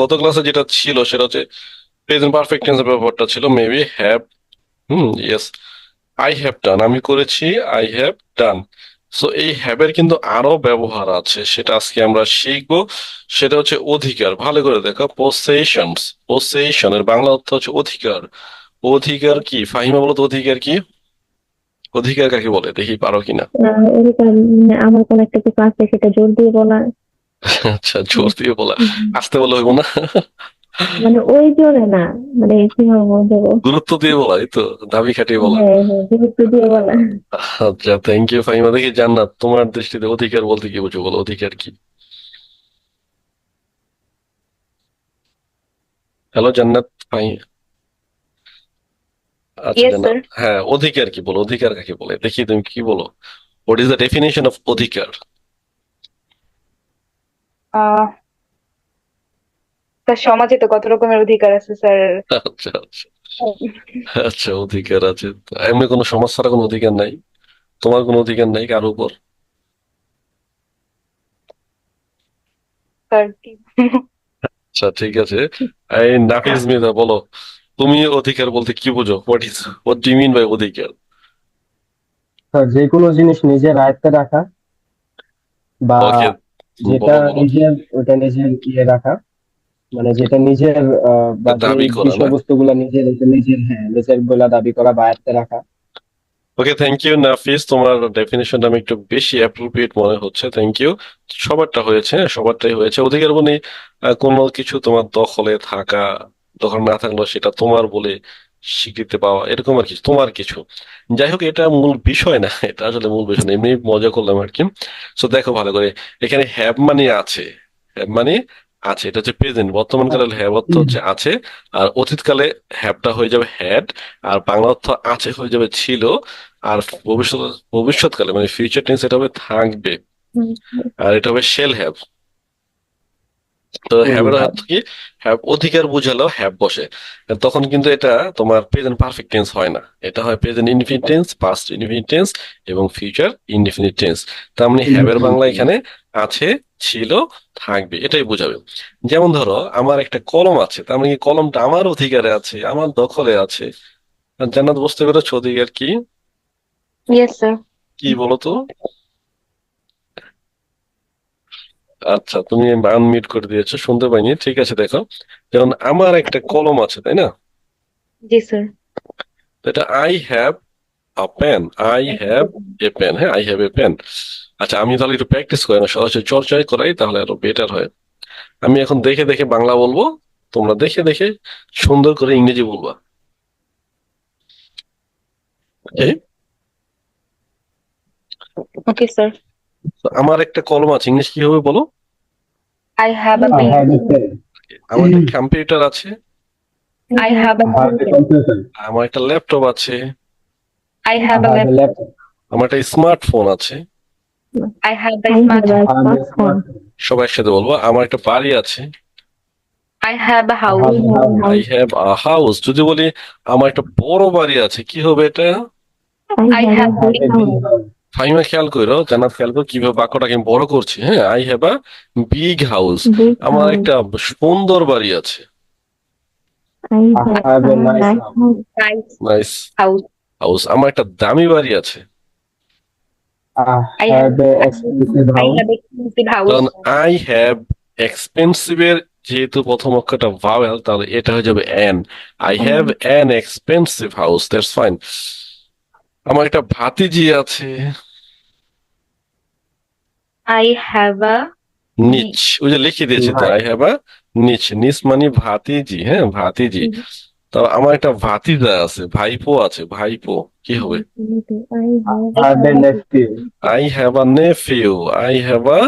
গত ক্লাসে যেটা ছিল, সেটা হচ্ছে প্রেজেন্ট পারফেক্ট টেন্সের ব্যাপারটা ছিল maybe have hmm yes I have done আমি করেছি আই হ্যাভ ডান সো এই হ্যাভের কিন্তু আরও ব্যবহার আছে, সেটা আজকে আমরা শিখব, সেটা হচ্ছে অধিকার। ভালো করে দেখো পোসেশনস পোসেশনের বাংলা অর্থ হচ্ছে অধিকার। অধিকার কি? ফাহিমা, বলো তো, অধিকার কি? অধিকার কাকে বলে? দেখি পারো কিনা? মানে আমার কোন একটা কিছু আছে, সেটা জোর দিয়ে বলা আচ্ছা জোর দিয়ে বলা। আসতে বলে হইব না। মানে ওই জোরে না মানে গুরুত্ব দিয়ে বলা এই তো দাবি খাটিয়ে বলা। হ্যাঁ হ্যাঁ গুরুত্ব দিয়ে বলা। আচ্ছা থ্যাংক ইউ ফাহিমা। দেখি জান্নাত তোমার দৃষ্টিতে অধিকার বলতে কি বুঝো বলো অধিকার কি? হ্যালো জান্নাত ফাই আচ্ছা. হ্যাঁ অধিকার কি বলো অধিকার কাকে বলে? দেখি তুমি কি বলো। What is the definition of অধিকার? আহ স্যার সমাজে তো কত রকমের অধিকার আছে স্যার? আচ্ছা আচ্ছা। আচ্ছা অধিকার আছে। এমনি কোনো সমাজ ছাড়া কোনো অধিকার নাই? তোমার কোনো অধিকার নাই কারও উপর? স্যার কি? আচ্ছা ঠিক আছে। এই নাফিজ মির্জা বলো। তুমি অধিকার বলতে কি বুঝো? What is what do mean by অধিকার? স্যার যে কোনো জিনিস নিজের আয়ত্তে রাখা বা যেটা নিজের ওটা নিজের ইয়ে রাখা মানে যেটা নিজের দাবি বিষয়বস্তুগুলো নিজের নিজের হ্যাঁ নিজের বলে দাবি করা বা আয়ত্তে রাখা। ওকে থ্যাংক ইউ নাফিস তোমার ডেফিনেশনটা আমি একটু বেশি অ্যাপ্রোপ্রিয়েট মনে হচ্ছে থ্যাংক ইউ সবারটা হয়েছে হ্যাঁ, সবারটাই হয়েছে। অধিকার মানে কোনো কিছু তোমার দখলে থাকা দখল না থাকলেও সেটা তোমার বলে স্বীকৃতি পাওয়া এরকম আর কিছু তোমার কিছু। যাই হোক এটা মূল বিষয় না এটা আসলে মূল বিষয় না এমনি মজা করলাম আর কি। সো দেখো ভালো করে এখানে হ্যাভ মানে আছে। হ্যাভ মানে আছে এটা হচ্ছে প্রেজেন্ট বর্তমান কালে হ্যাভ অর্থ হচ্ছে আছে আর অতীতকালে হ্যাভটা হয়ে যাবে হ্যাড আর বাংলা অর্থ আছে হয়ে যাবে ছিল আর ভবিষ্যৎ ভবিষ্যৎকালে মানে ফিউচার টেন্স এটা হবে থাকবে। আর এটা হবে শেল হ্যাভ তো হুম, হ্যাভের অর্থ কি হ্যাভ অধিকার বুঝালেও হ্যাভ বসে। তখন কিন্তু এটা তোমার প্রেজেন্ট পারফেক্ট টেন্স হয় না। এটা হয় present indefinite tense past indefinite tense এবং ফিউচার ইনডিফিনিট টেন্স তার মানে হ্যাভের বাংলা এখানে আছে ছিল থাকবে এটাই বোঝাবে। যেমন ধরো আমার একটা কলম আছে তার মানে কি কলমটা আমার অধিকারে আছে আমার দখলে আছে। আর জান্নাত বুঝতে পেরেছ অধিকার কি? ইয়েস স্যার কি বলতো? আচ্ছা তুমি আনমিউট করে দিয়েছ শুনতে পাইনি। ঠিক আছে দেখো। যেমন আমার একটা কলম আছে তাই না? জি স্যার। এটা I have a pen I have a pen হ্যাঁ আই হ্যাভ এ পেন আচ্ছা আমি তাহলে একটু প্র্যাকটিস করি না সরাসরি চর্চাই করাই তাহলে আরও বেটার হয়। আমি এখন দেখে দেখে বাংলা বলব তোমরা দেখে দেখে সুন্দর করে ইংরেজি বলবা? ওকে স্যার আমার একটা কলম আছে ইংলিশ কি হবে বলো I have a pen have a pen. আমার একটা কম্পিউটার আছে I have I have a computer. আমার একটা ল্যাপটপ আছে I have a have a laptop. আমার একটা স্মার্টফোন আছে I have a I smart have a I have a smartphone. smartphone. সবাই একসাথে বলব আমার একটা বাড়ি আছে I have a house have a house. I have a house যদি বলি আমার একটা বড় বাড়ি আছে কি হবে এটা I I ফাইমা খেয়াল করো জান্নাত খেয়াল করো কীভাবে বাক্যটাকে আমি বড় করছি হ্যাঁ? I have a big house আমার একটা সুন্দর বাড়ি আছে. নাইস হাউস হাউস আমার একটা দামি বাড়ি আছে। I have expensive I have expensive এর যেহেতু প্রথম অক্ষরটা ভাওয়েল তাহলে এটা হয়ে যাবে an I have an expensive house that's fine আমার একটা ভাতিজি আছে। আই হ্যাভ আ নিচ ওই যে লিখে দিয়েছি তো আই হ্যাভ আ নিচ নিচ মানে ভাতিজি হ্যাঁ ভাতিজি। তো আমার একটা ভাতিজা আছে ভাইপো আছে ভাইপো কি হবে? I have I have a nephew. I have a nephew I have a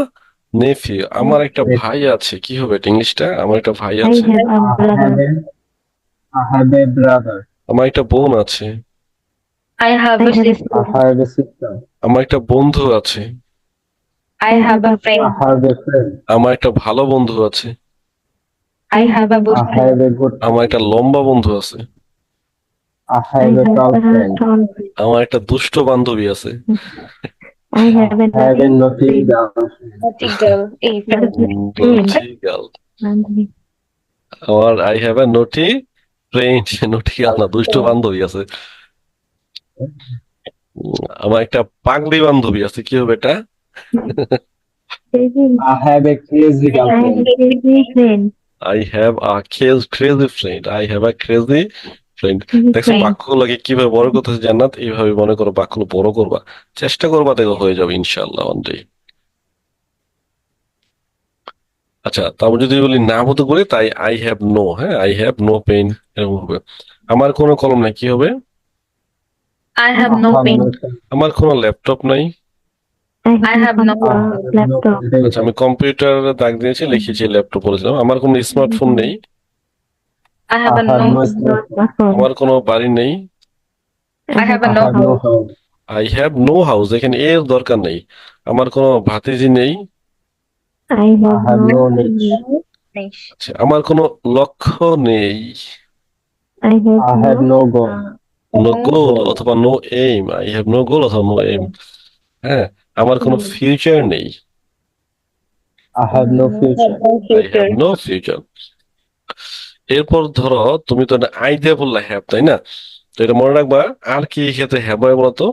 nephew. আমার একটা ভাই আছে কি হবে এটা ইংলিশটা? আমার একটা ভাই আছে। have a I have brother. a, I have a brother. আমার একটা বোন আছে। I have a sister I have a sister. আমার একটা বন্ধু আছে I have a I have a friend. আমার একটা ভালো বন্ধু আছে I have a good I have a good আমার একটা লম্বা বন্ধু আছে I I have a tall friend. আমার একটা দুষ্ট বান্ধবী আছে I I have a have a naughty girl. Naughty girl. এই Naughty girl. বান্ধবী আমার I have a naughty friend naughty না দুষ্ট বান্ধবী আছে আমার একটা পাগলি বান্ধবী আছে কি হবে এটা? Crazy I have a crazy I have a crazy friend. I have a crazy friend I have a crazy friend দেখছ Friend. বাক্যগুলোকে কীভাবে বড় করতেছে জান্নাত এইভাবে মনে করো বাক্যগুলো বড় করবা। চেষ্টা করবা দেখো হয়ে যাবে ইনশাআল্লাহ ওয়ান ডে আচ্ছা তারপর যদি বলি না হতে করি তাই আই হ্যাভ নো হ্যাঁ আই হ্যাভ নো পেইন এরকম হবে। আমার কোনো কলম নাই কি হবে? I have no pen. আমার কোনো ল্যাপটপ নাই। I have no laptop. আচ্ছা আমি কম্পিউটার দাগ দিয়েছি লিখেছি ল্যাপটপ বলেছিলাম। আমার কোনো স্মার্টফোন নেই। I have a no. আমার কোনো বাড়ি নেই। I have a no. have no house. I have no house এখানে এর দরকার নেই। আমার কোনো ভাতিজি নেই। I have no niche. Niche. আচ্ছা, আমার কোনো লক্ষ্য নেই। I have I have no goal. No goal অথবা no aim I have no goal অথবা নো এইম হ্যাঁ আমার কোনো ফিউচার নেই। I have no future. I have no future এরপর ধরো তুমি তো আই দিয়ে বললে হ্যাভ তাই না? তো এটা মনে রাখবা আর কি ক্ষেত্রে হ্যাভ হয় বলতো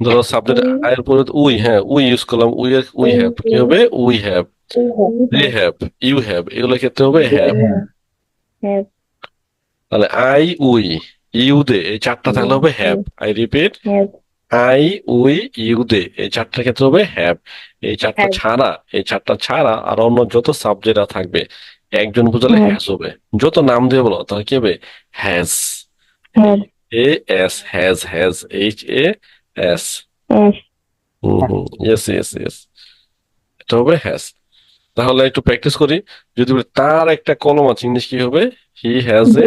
ধরো সাবজেক্ট আই এর পরে উই হ্যাঁ উই ইউজ করলাম উই উই হ্যাভ কি হবে? We have they have you have এগুলো ক্ষেত্রে হবে হ্যাভ তাহলে আই উই ইউ দে এই চারটা থাকলে হবে have. I repeat I we you they এই চারটার ক্ষেত্রে হবে হ্যাভ। এই চারটা ছাড়া এই চারটা ছাড়া আর অন্য যত সাবজেক্ট থাকবে একজন বুঝালে হ্যাজ হবে। যত নাম দিয়ে বলো তাহলে কি হবে? Has A S has has H A S as yes yes yes এটা হবে হ্যাজ তাহলে একটু প্র্যাকটিস করি। যদি বলি তার একটা কলম আছে ইংলিশ কি হবে? হি হ্যাজ এ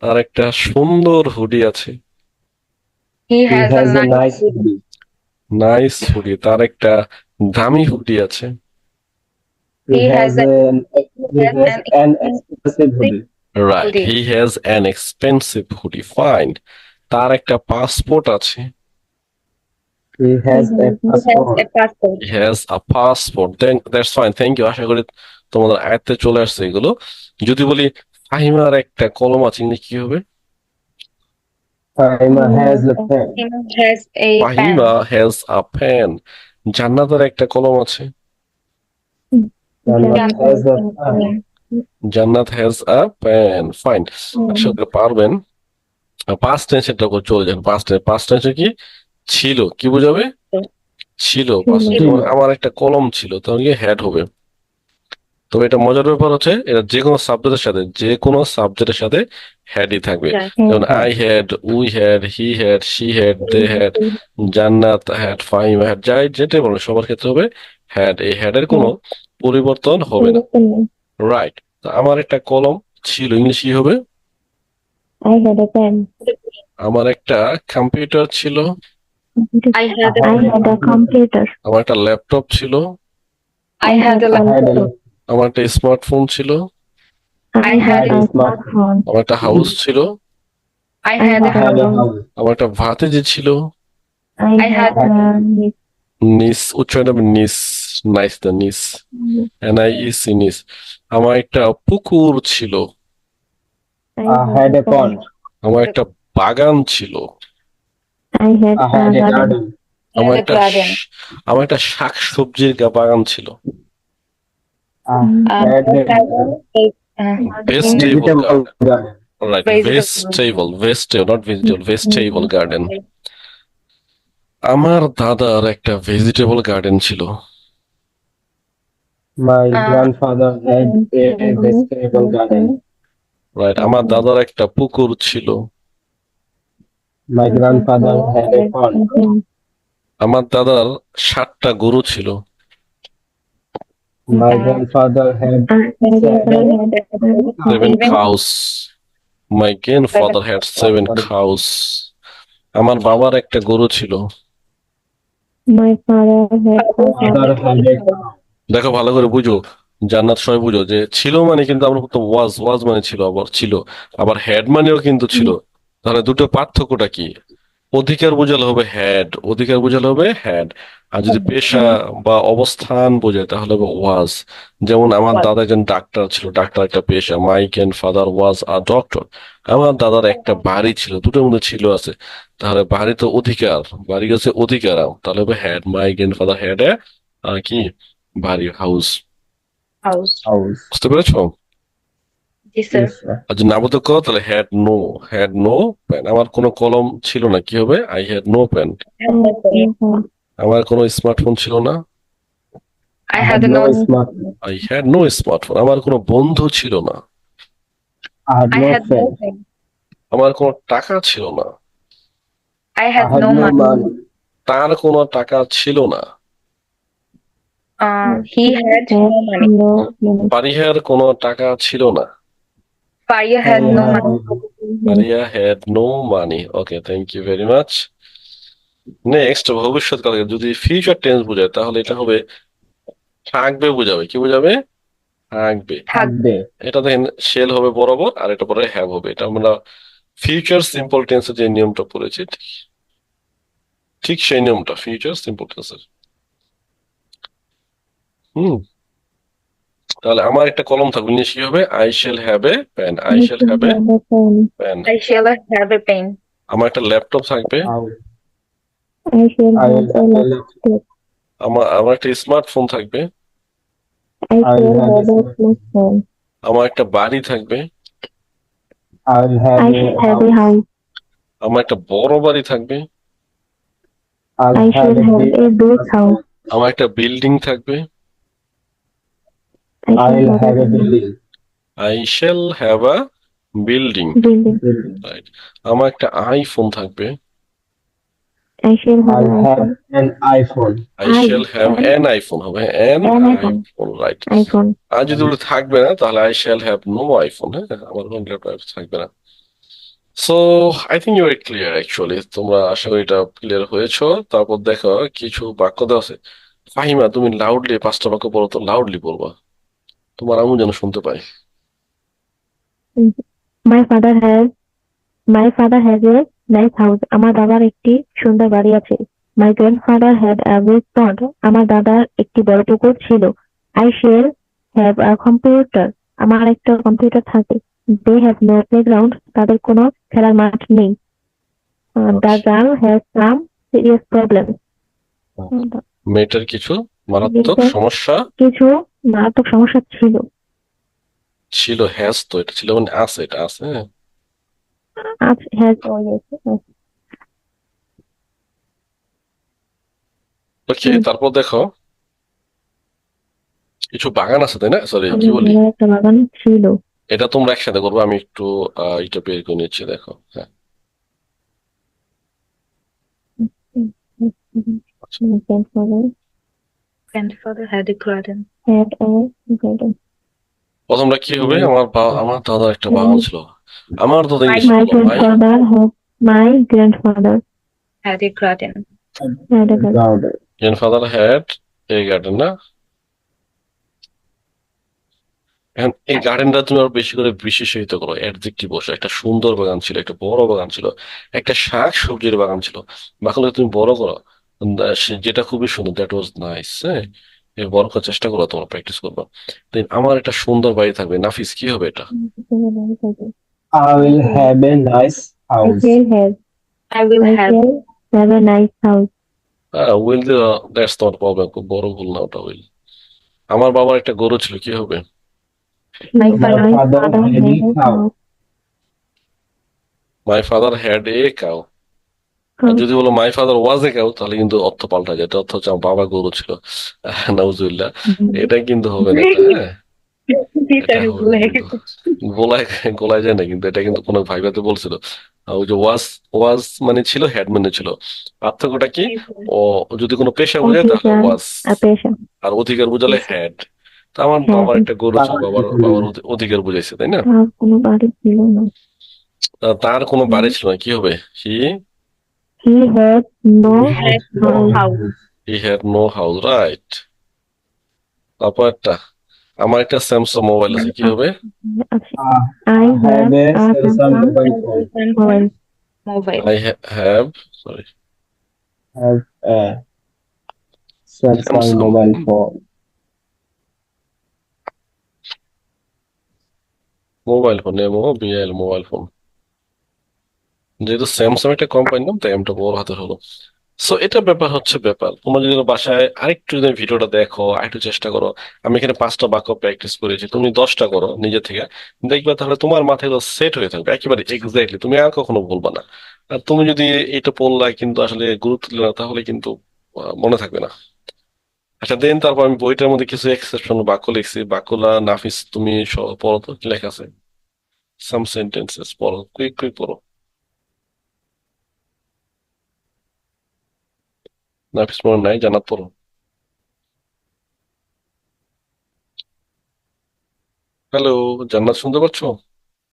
তার একটা সুন্দর হুডি আছে He He has a has a nice nice hoodie. Nice hoodie তার একটা দামি হুডি আছে. Right he has an expensive hoodie fine তার একটা পাসপোর্ট আছে He has a has He has a passport. A passport then that's fine আশা করি তোমাদের আয়ত্তে চলে আসছে এগুলো। যদি বলি ফাহিমার একটা কলম আছে ইংলিশ কি হবে. ফাহিমা হ্যাজ আ পেন জান্নাতের একটা কলম আছে। Jannat has a pen. Jannat has a pen fine আশা করি পারবেন? পাস্ট টেন্স এটা চলে যান। পাস্ট টেন্স পাস্ট টেন্সে কি? ছিল। কি বোঝাবে? ছিল। আমার একটা কলম ছিল তখন কি হ্যাড হবে। তবে এটা মজার ব্যাপার হচ্ছে এটা যে কোনো সাবজেক্টের সাথে যে কোনো সাবজেক্টের সাথে হ্যাডই থাকবে। যেমন I had we had he had she had they had Jannat had Faim had যাই যেটাই বলো সবার ক্ষেত্রে হবে হ্যাড এই হ্যাড এর কোনো পরিবর্তন হবে না। রাইট আমার একটা কলম ছিল ইংলিশ কি হবে? I had a pen আমার একটা কম্পিউটার ছিল। I a had a আমার একটা ল্যাপটপ ছিল। I had a laptop. আমার একটা স্মার্টফোন ছিল। I had a a smartphone আমার একটা হাউস ছিল। I had a house. আমার একটা ভাতিজি ছিল। I I had had a নিস উচ্চারণ হবে নিস নাইস দা নিস এন আই ইস নিস আমার একটা পুকুর ছিল। I had a pond. আমার একটা বাগান ছিল। I had I had a a garden. garden. আমার একটা. আমার একটা শাক সবজির গা- বাগান ছিল। Vegetable garden. Vegetable. আমার দাদার একটা ভেজিটেবল গার্ডেন ছিল My Uh, grandfather had a vegetable garden. Right আমার দাদার একটা পুকুর ছিল My grandfather had a farm. আমার দাদার সাতটা গরু ছিল My grandfather had seven cows my grandfather had seven cows আমার বাবার একটা গরু ছিল। My had had. দেখো ভালো করে বুঝো। জান্নাত সবাই বুঝো যে ছিল মানে কিন্তু আমরা তো ওয়াজ ওয়াজ মানে ছিল আবার ছিল। আবার হেড মানেও কিন্তু ছিল। তাহলে দুটো পার্থক্যটা কি? অধিকার বোঝালে হবে হেড অধিকার বোঝালে হবে হেড আর যদি পেশা বা অবস্থান বোঝায় তাহলে হবে ওয়াজ যেমন আমার দাদা একজন ডাক্তার ছিল ডাক্তার একটা পেশা। My grandfather was a doctor আমার দাদার একটা বাড়ি ছিল দুটোর মধ্যে ছিল আছে। তাহলে বাড়ি তো অধিকার বাড়ি গেছে অধিকার। তাহলে হবে had my grand father a কি? বাড়ি হাউস হাউস. বুঝতে পেরেছ Yes, sir. Yes, sir. আর যদি নাবোধক করো তাহলে had no had no pen আমার কোনো কলম ছিল না কি হবে আই হ্যাড নো পেন আমার কোনো স্মার্টফোন ছিল না had no no. smart. I had no smartphone আমার কোনো বন্ধু ছিল না. আমার কোনো টাকা ছিল না no no money. money. তার কোনো টাকা ছিল না Uh, he had no money. no money. পারিহার কোনো টাকা ছিল না Faria had no money. Faria had no money okay thank you very much next ভবিষ্যৎকালে যদি ফিউচার টেন্স বোঝায় তাহলে এটা হবে থাকবে বোঝাবে। কি বোঝাবে? থাকবে। থাকবে। এটা দেখেন শেল হবে বরাবর আর এটা পরে হ্যাভ হবে। এটা আমরা ফিউচার সিম্পল টেন্সের যে নিয়মটা পড়েছি ঠিক ঠিক সেই নিয়মটা ফিউচার সিম্পল টেন্সের হুম। তাহলে আমার একটা কলম থাকবে নিয়ে সে হবে? I shall have a pen I shall have a pen I shall have a pen আমার একটা ল্যাপটপ থাকবে। আমার আমার একটা স্মার্টফোন থাকবে। আমার একটা বাড়ি থাকবে। আমার একটা বড় বাড়ি থাকবে। আমার একটা বিল্ডিং থাকবে। A have a একটা I shall have a building. I shall have a building building. building. আমার একটা আইফোন থাকবে I shall have I'll an have an iPhone. I- shall have an iPhone হবে An iPhone. IPhone iPhone. আর যদি ওটা থাকবে না তাহলে I shall have no iPhone হ্যাঁ আমার কোনো ল্যাপটপ থাকবে না so I think you are clear actually তোমরা আশা করি এটা ক্লিয়ার হয়েছো তারপর দেখো কিছু বাক্য দেওয়া আছে ফাহিমা তুমি লাউডলি পাঁচটা বাক্য বলো তো লাউডলি বলবা তোমার আমি যেন শুনতে পাই my father has my father has a nice house আমার দাদার একটি সুন্দর বাড়ি আছে। My grandfather had a great আমার দাদার একটি বড় পুকুর ছিল। I shall have a computer আমার একটা কম্পিউটার থাকে। দে হ্যাভ নো প্লেগ্রাউন্ড তাদের কোনো খেলার মাঠ নেই। The girl has some serious problem কিছু মারাত্মক সমস্যা। কিছু মারাত্মক সমস্যা ছিল. ছিল হ্যাজ তো এটা ছিল মানে আছে এটা আছে হ্যাঁ has oh yes. yes. ওকে তারপর দেখো কিছু বাগান আছে তাই না সরি কি বলি একটা বাগান ছিল. এটা তোমরা একসাথে করবে আমি একটু এটা বের করে নিচ্ছি দেখো হ্যাঁ My grandfather had a garden. had a garden. প্রথমটা কি হবে আমার বা- আমার দাদার একটা বাগান ছিল আমার দাদা ইংলিশ My বলো ভাই grandfather had my grandfather Had a garden. had a garden. Garden. Grandfather had এই গার্ডেন না এখন এই গার্ডেনটা তুমি আরও বেশি করে বিশেষিত করো অ্যাডজেক্টিভ বসে একটা সুন্দর বাগান ছিল একটা বড় বাগান ছিল একটা শাক সবজির বাগান ছিল বাগানটা তুমি বড় করো যেটা খুবই সুন্দর দ্যাট ওয়াজ নাইস হ্যাঁ বড় করার চেষ্টা করো তোমরা প্র্যাকটিস করবা দেন আমার একটা সুন্দর বাড়ি থাকবে নাফিস কি হবে এটা I will have a nice I house. shall have I will have. have a nice house. Will that's not problem খুব বড় ভুল না ওটা উইল আমার বাবার একটা গরু ছিল কি হবে My My father father father had had a a cow. Father had a cow Cow. যদি বলো my father was a cow তাহলে কিন্তু অর্থ পাল্টা যায় এটা অর্থ হচ্ছে আমার বাবা গরু ছিল। নাউজুবিল্লাহ। এটা কিন্তু হবে না হ্যাঁ কিন্তু গোলায় গোলায় যায় না কিন্তু এটা কিন্তু কোনো ভাইভাতে বলছিল। ওই যে ওয়াজ ওয়াজ মানে ছিল হ্যাড মানে ছিল। পার্থক্যটা কি? ও যদি কোনো পেশা বোঝায় তাহলে অধিকার। ওয়াজ আর অধিকার বোঝালে হ্যাড তা আমার। বাবার একটা গরু ছিল বাবার বাবার অধিকার বুঝাইছে তাই না? তার কোনো বাড়ি ছিল না। তার কোনো বাড়ি ছিল না কি হবে? হি হি had no Had no house. He had no house right তারপর একটা আমার একটা স্যামসাং মোবাইল আছে কি হবে I have have a a Samsung Samsung mobile phone. Mobile Mobile. I have sorry Have a Samsung Samsung. mobile phone. Mobile phone M O BL mobile phone যেহেতু Samsung একটা company নাম তাই এমটা বড় হাতের হলো। সো এটা ব্যাপার হচ্ছে ব্যাপার। তোমরা যদি বাসায় আরেকটু যদি ভিডিওটা দেখো, আরেকটু চেষ্টা করো, আমি এখানে পাঁচটা বাক্য প্র্যাকটিস করেছি, তুমি দশটা করো নিজে থেকে। দেখবে তাহলে তোমার মাথায় সেট হয়ে থাকবে, একেবারে এক্স্যাক্টলি তুমি আর কখনো বলবা না। আর তুমি যদি এটা পড়লা কিন্তু আসলে গুরুত্ব দিলে না, তাহলে কিন্তু মনে থাকবে না। আচ্ছা দেন তারপর আমি বইটার মধ্যে কিছু এক্সেপশন বাক্য লিখছি। বাক্যলা নাফিস, তুমি পড়ো তো লেখা আছে? সাম সেন্টেন্সেস পড়ো কুইক কুইক পড়ো। নাফিস পড়ো নাই জানাত পড়ো। হ্যালো জান্নাত শুনতে পাচ্ছো?